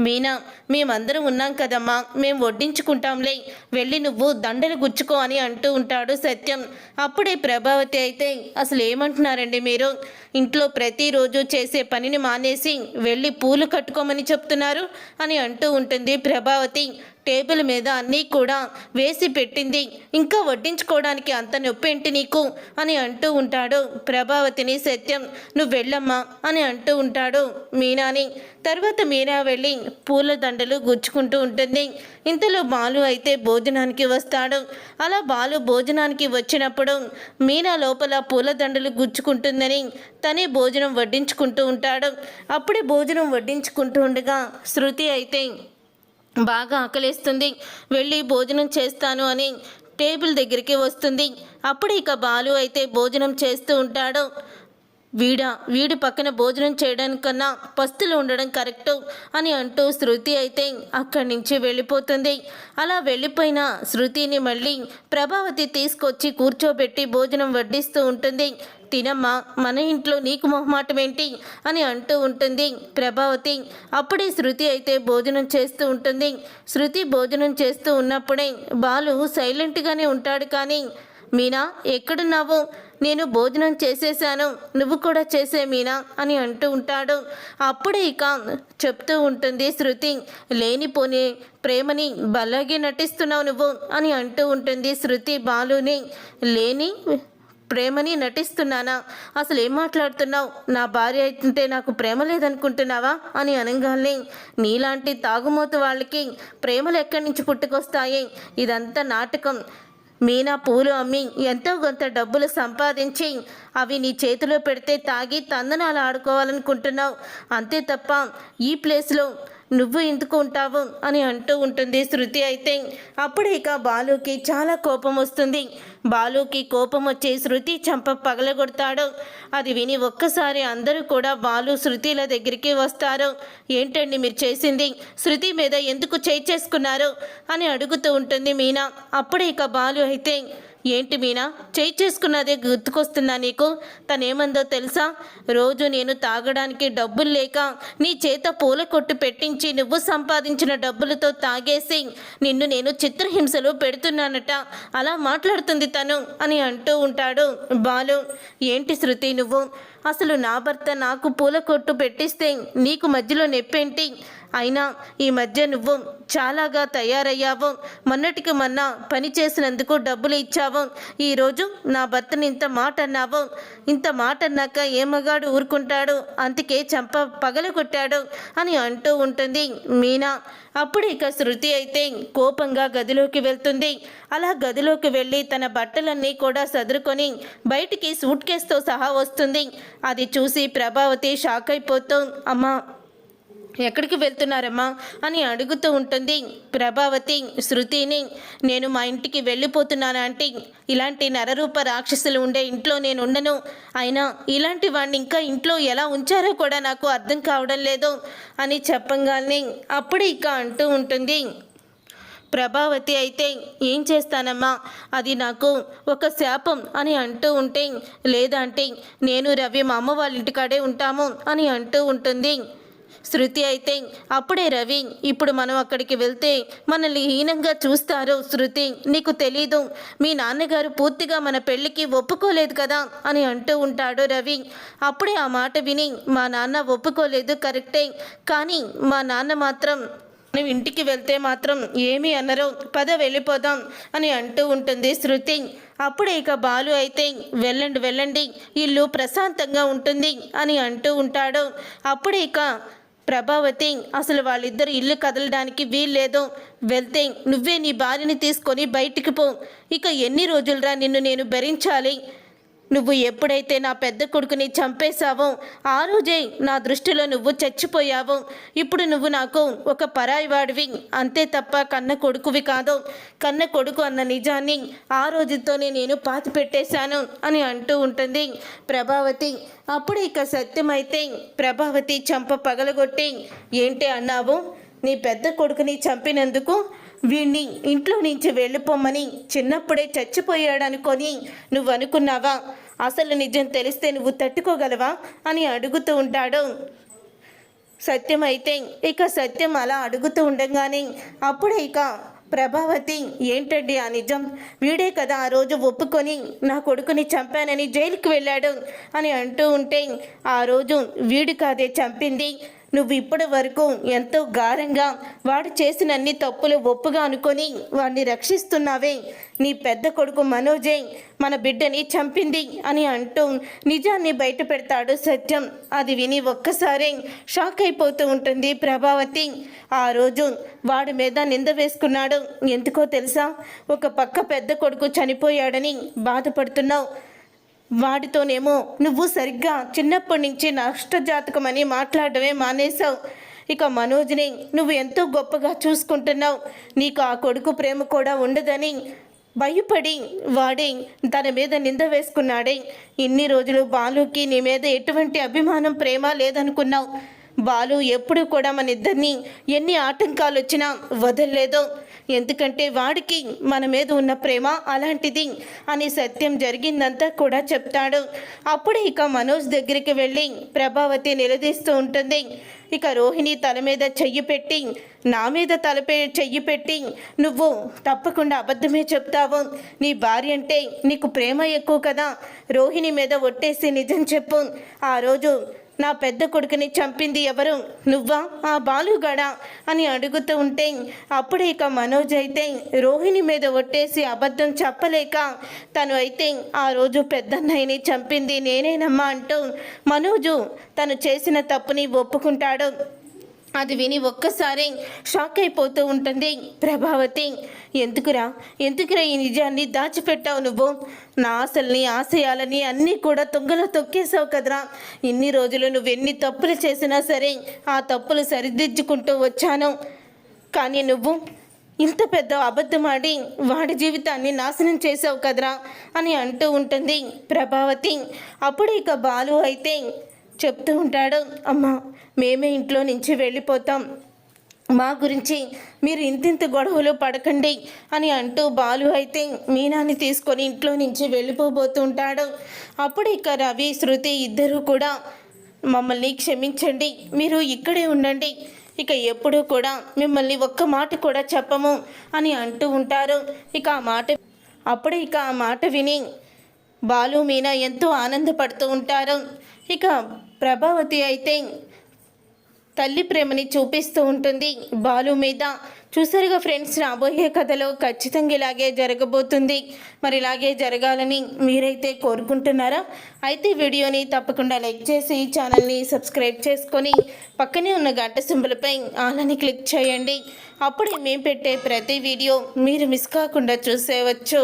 మీనా మేమందరం ఉన్నాం కదమ్మా మేము వడ్డించుకుంటాంలే. వెళ్ళి నువ్వు దండలు గుచ్చుకో అని అంటూ ఉంటాడు సత్యం. అప్పుడే ప్రభావతి అయితే అసలు ఏమంటున్నారండి మీరు? ఇంట్లో ప్రతిరోజు చేసే పనిని మానేసి వెళ్ళి పూలు కట్టుకోమని చెప్తున్నారు అని అంటూ ఉంటుంది ప్రభావతి. టేబుల్ మీద అన్నీ కూడా వేసి పెట్టింది. ఇంకా వడ్డించుకోవడానికి అంత నొప్పి ఏంటి నీకు? అని అంటూ ఉంటాడు. ప్రభావతిని సత్యం నువ్వు వెళ్ళమ్మా అని అంటూ ఉంటాడు మీనాని. తర్వాత మీనా వెళ్ళి పూల దండలు గుచ్చుకుంటూ ఉంటుంది. ఇంతలో బాలు అయితే భోజనానికి వస్తాడు. అలా బాలు భోజనానికి వచ్చినప్పుడు మీనా లోపల పూల దండలు గుచ్చుకుంటుందని తనే భోజనం వడ్డించుకుంటూ ఉంటాడు. అప్పుడే భోజనం వడ్డించుకుంటూ ఉండగా శృతి అయితే బాగా ఆకలేస్తుంది. వెళ్ళి భోజనం చేస్తాను అని టేబుల్ దగ్గరికి వస్తుంది. అప్పుడు ఇక బాలు అయితే భోజనం చేస్తూ ఉంటాడు. వీడ వీడి పక్కన భోజనం చేయడానికన్నా పస్తులు ఉండడం కరెక్టు అని అంటూ శృతి అయితే అక్కడి నుంచి వెళ్ళిపోతుంది. అలా వెళ్ళిపోయిన శృతిని మళ్ళీ ప్రభావతి తీసుకొచ్చి కూర్చోబెట్టి భోజనం వడ్డిస్తూ ఉంటుంది. తినమ్మా మన ఇంట్లో నీకు మొహమాటం ఏంటి అని అంటూ ఉంటుంది ప్రభావతి. అప్పుడే శృతి అయితే భోజనం చేస్తూ ఉంటుంది. శృతి భోజనం చేస్తూ ఉన్నప్పుడే బాలు సైలెంట్గానే ఉంటాడు కానీ మీనా ఎక్కడున్నావు? నేను భోజనం చేసేసాను. నువ్వు కూడా చేసే మీనా అని అంటూ ఉంటాడు. అప్పుడే ఇక చెప్తూ ఉంటుంది శృతి లేనిపోని ప్రేమని బలాగే నటిస్తున్నావు నువ్వు అని అంటూ ఉంటుంది శృతి బాలుని. లేని ప్రేమని నటిస్తున్నానా? అసలు ఏం మాట్లాడుతున్నావు? నా భార్య అయితే నాకు ప్రేమ లేదనుకుంటున్నావా? అని అనగానే నీలాంటి తాగుమోతు వాళ్ళకి ప్రేమలు ఎక్కడి నుంచి పుట్టుకొస్తాయి? ఇదంతా నాటకం. మీనా పూలు అమ్మి ఎంతో కొంత డబ్బులు సంపాదించి అవి నీ చేతిలో పెడితే తాగి తందనాలు ఆడుకోవాలనుకుంటున్నావు. అంతే తప్ప ఈ ప్లేస్లో నువ్వు ఎందుకు ఉంటావు అని అంటూ ఉంటుంది శృతి అయితే. అప్పుడు ఇక బాలుకి చాలా కోపం వస్తుంది. బాలుకి కోపం వచ్చి శృతి చంప పగలగొడతాడు. అది విని ఒక్కసారి అందరూ కూడా బాలు శృతిల దగ్గరికి వస్తారు. ఏంటండి మీరు చేసింది? శృతి మీద ఎందుకు చేయి చేసుకున్నారు? అని అడుగుతూ ఉంటుంది మీనా. అప్పుడు ఇక బాలు అయితే ఏంటి మీనా? చేయి చేసుకున్నదే గుర్తుకొస్తుందా నీకు? తనేమందో తెలుసా? రోజు నేను తాగడానికి డబ్బులు లేక నీ చేత పూల కొట్టు పెట్టించి నువ్వు సంపాదించిన డబ్బులతో తాగేసి నిన్ను నేను చిత్రహింసలు పెడుతున్నానట. అలా మాట్లాడుతుంది తను అని అంటూ ఉంటాడు బాలు. ఏంటి శృతి నువ్వు? అసలు నా భర్త నాకు పూల కొట్టు పెట్టిస్తే నీకు మధ్యలో నొప్పేంటి? అయినా ఈ మధ్య నువ్వు చాలాగా తయారయ్యావు. మొన్నటికి మొన్న పని చేసినందుకు డబ్బులు ఇచ్చావు. ఈరోజు నా భర్తని ఇంత మాట అన్నావు. ఇంత మాట అన్నాక ఏ మగాడు ఊరుకుంటాడు? అందుకే చంప పగల కొట్టాడు అని అంటూ ఉంటుంది మీనా. అప్పుడు ఇక శృతి అయితే కోపంగా గదిలోకి వెళ్తుంది. అలా గదిలోకి వెళ్ళి తన బట్టలన్నీ కూడా సదురుకొని బయటికి సూట్ కేసుతో సహా వస్తుంది. అది చూసి ప్రభావతి షాక్ అయిపోతూ అమ్మా ఎక్కడికి వెళ్తున్నారమ్మా అని అడుగుతూ ఉంటుంది. ప్రభావతి శృతిని నేను మా ఇంటికి వెళ్ళిపోతున్నాను అంటే ఇలాంటి నరరూప రాక్షసులు ఉండే ఇంట్లో నేను ఉండను. అయినా ఇలాంటి వాడిని ఇంకా ఇంట్లో ఎలా ఉంచారో కూడా నాకు అర్థం కావడం లేదు అని చెప్పంగానే అప్పుడు ఇక అంటూ ఉంటుంది. ప్రభావతి అయితే ఏం చేస్తానమ్మా? అది నాకు ఒక శాపం అని అంటూ ఉంటే లేదంటే నేను రవి మా అమ్మ వాళ్ళ ఇంటికాడే ఉంటాము అని అంటూ ఉంటుంది. శృతి అయితే అప్పుడే రవి ఇప్పుడు మనం అక్కడికి వెళ్తే మనల్ని హీనంగా చూస్తారు శృతి? నీకు తెలీదు. మీ నాన్నగారు పూర్తిగా మన పెళ్ళికి ఒప్పుకోలేదు కదా? అని అంటూ ఉంటాడు రవి. అప్పుడే ఆ మాట విని మా నాన్న ఒప్పుకోలేదు కరెక్టే. కానీ మా నాన్న మాత్రం నువ్వు ఇంటికి వెళ్తే మాత్రం ఏమి అనరు. పద వెళ్ళిపోదాం అని అంటూ ఉంటుంది శృతి. అప్పుడే ఇక బాలు అయితే వెళ్ళండి వెళ్ళండి. ఇల్లు ప్రశాంతంగా ఉంటుంది అని అంటూ ఉంటాడు. అప్పుడే ఇక ప్రభావతి అసలు వాళ్ళిద్దరు ఇల్లు కదలడానికి వీల్లేదు. వెళ్తే నువ్వే నీ భార్యని తీసుకొని బయటికి పో. ఇక ఎన్ని రోజులురా నిన్ను నేను భరించాలి? నువ్వు ఎప్పుడైతే నా పెద్ద కొడుకుని చంపేశావో ఆ రోజే నా దృష్టిలో నువ్వు చచ్చిపోయావు. ఇప్పుడు నువ్వు నాకు ఒక పరాయి వాడివి అంతే తప్ప కన్న కొడుకువి కాదు. కన్న కొడుకు అన్న నిజాన్ని ఆ రోజుతోనే నేను పాతి పెట్టేశాను అని అంటూ ఉంటుంది ప్రభావతి. అప్పుడు ఇక సత్యమైతే ప్రభావతి చంప పగలగొట్టి ఏంటి అన్నావు? నీ పెద్ద కొడుకుని చంపినందుకు వీణ్ణి ఇంట్లో నుంచి వెళ్ళిపోమని చిన్నప్పుడే చచ్చిపోయాడనుకొని నువ్వు అనుకున్నావా అసలు నిజం తెలిస్తే నువ్వు తట్టుకోగలవా? అని అడుగుతూ ఉంటాడు. సత్యం అయితే ఇక సత్యం అలా అడుగుతూ ఉండగానే అప్పుడే ఇక ప్రభావతి ఏంటండి ఆ నిజం? వీడే కదా ఆ రోజు ఒప్పుకొని నా కొడుకుని చంపానని జైలుకి వెళ్ళాడు అని అంటూ ఉంటే ఆ రోజు వీడు కాదే చంపింది నువ్వు ఇప్పటి వరకు ఎంతో గారంగా వాడు చేసిన అన్ని తప్పులు ఒప్పుగా అనుకొని వాడిని రక్షిస్తున్నావే. నీ పెద్ద కొడుకు మనోజే మన బిడ్డని చంపింది అని అంటూ నిజాన్ని బయట పెడతాడు సత్యం. అది విని ఒక్కసారి షాక్ అయిపోతూ ఉంటుంది ప్రభావతి. ఆ రోజు వాడి మీద నింద వేసుకున్నాడు. ఎందుకో తెలుసా? ఒక పక్క పెద్ద కొడుకు చనిపోయాడని బాధపడుతున్నావు. వాడితోనేమో నువ్వు సరిగ్గా చిన్నప్పటి నుంచి నష్టజాతకం అని మాట్లాడమే మానేశావు. ఇక మనోజ్ని నువ్వు ఎంతో గొప్పగా చూసుకుంటున్నావు. నీకు ఆ కొడుకు ప్రేమ కూడా ఉండదని భయపడి వాడే తన మీద నింద వేసుకున్నాడే. ఇన్ని రోజులు బాలుకి నీ మీద ఎటువంటి అభిమానం ప్రేమ లేదనుకున్నావు. బాలు ఎప్పుడు కూడా మన ఇద్దరిని ఎన్ని ఆటంకాలు వచ్చినా వదలలేదో. ఎందుకంటే వాడికి మన మీద ఉన్న ప్రేమ అలాంటిది అని సత్యం జరిగిందంతా కూడా చెప్తాడు. అప్పుడు ఇక మనోజ్ దగ్గరికి వెళ్ళి ప్రభావతి నిలదీస్తూ ఉంటుంది. ఇక రోహిణి తల మీద చెయ్యి పెట్టి నా మీద తలపై చెయ్యి పెట్టి నువ్వు తప్పకుండా అబద్ధమే చెప్తావు. నీ భార్య అంటే నీకు ప్రేమ ఎక్కువ కదా. రోహిణి మీద ఒట్టేసి నిజం చెప్పు. ఆ రోజు నా పెద్ద కొడుకుని చంపింది ఎవరు? నువ్వా? ఆ బాలుగాడా? అని అడుగుతూ ఉంటే అప్పుడే ఇక మనోజ్ అయితే రోహిణి మీద ఒట్టేసి అబద్ధం చెప్పలేక తను అయితే ఆ రోజు పెద్దన్నయ్యని చంపింది నేనేనమ్మా అంటూ మనోజు తను చేసిన తప్పుని ఒప్పుకుంటాడు. అది విని ఒక్కసారి షాక్ అయిపోతూ ఉంటుంది. ప్రభావతి ఎందుకురా? ఎందుకురా ఈ నిజాన్ని దాచిపెట్టావు నువ్వు? నా ఆశల్ని ఆశయాలని అన్నీ కూడా తుంగలో తొక్కేసావు కదరా. ఇన్ని రోజులు నువ్వు ఎన్ని తప్పులు చేసినా సరే ఆ తప్పులు సరిదిద్దుకుంటూ వచ్చాను. కానీ నువ్వు ఇంత పెద్ద అబద్ధమాడి వాడి జీవితాన్ని నాశనం చేసావు కదరా అని అంటూ ఉంటుంది ప్రభావతి. అప్పుడు ఇక బాలు అయితే చెప్తూ ఉంటాడు అమ్మ మేమే ఇంట్లో నుంచి వెళ్ళిపోతాం. మా గురించి మీరు ఇంతింత గొడవలు పడకండి అని అంటూ బాలు అయితే మీనాని తీసుకొని ఇంట్లో నుంచి వెళ్ళిపోబోతుంటాడు. అప్పుడు ఇక రవి శృతి ఇద్దరూ కూడా మమ్మల్ని క్షమించండి మీరు ఇక్కడే ఉండండి. ఇక ఎప్పుడూ కూడా మిమ్మల్ని ఒక్క మాట కూడా చెప్పము అని అంటూ ఉంటారు. ఇక ఆ మాట అప్పుడే ఇక ఆ మాట విని బాలు మీనా ఎంతో ఆనందపడుతూ ఉంటారు. ఇక ప్రభావతి అయితే తల్లి ప్రేమని చూపిస్తూ ఉంటుంది. బాలు మీద చూసారుగా ఫ్రెండ్స్ రాబోయే కథలో ఖచ్చితంగా ఇలాగే జరగబోతుంది. మరి ఇలాగే జరగాలని మీరైతే కోరుకుంటున్నారా? అయితే వీడియోని తప్పకుండా లైక్ చేసి ఛానల్ని సబ్స్క్రైబ్ చేసుకొని పక్కనే ఉన్న గంట సింబులపై ఆలని క్లిక్ చేయండి. అప్పుడే మేము పెట్టే ప్రతి వీడియో మీరు మిస్ కాకుండా చూసేవచ్చు.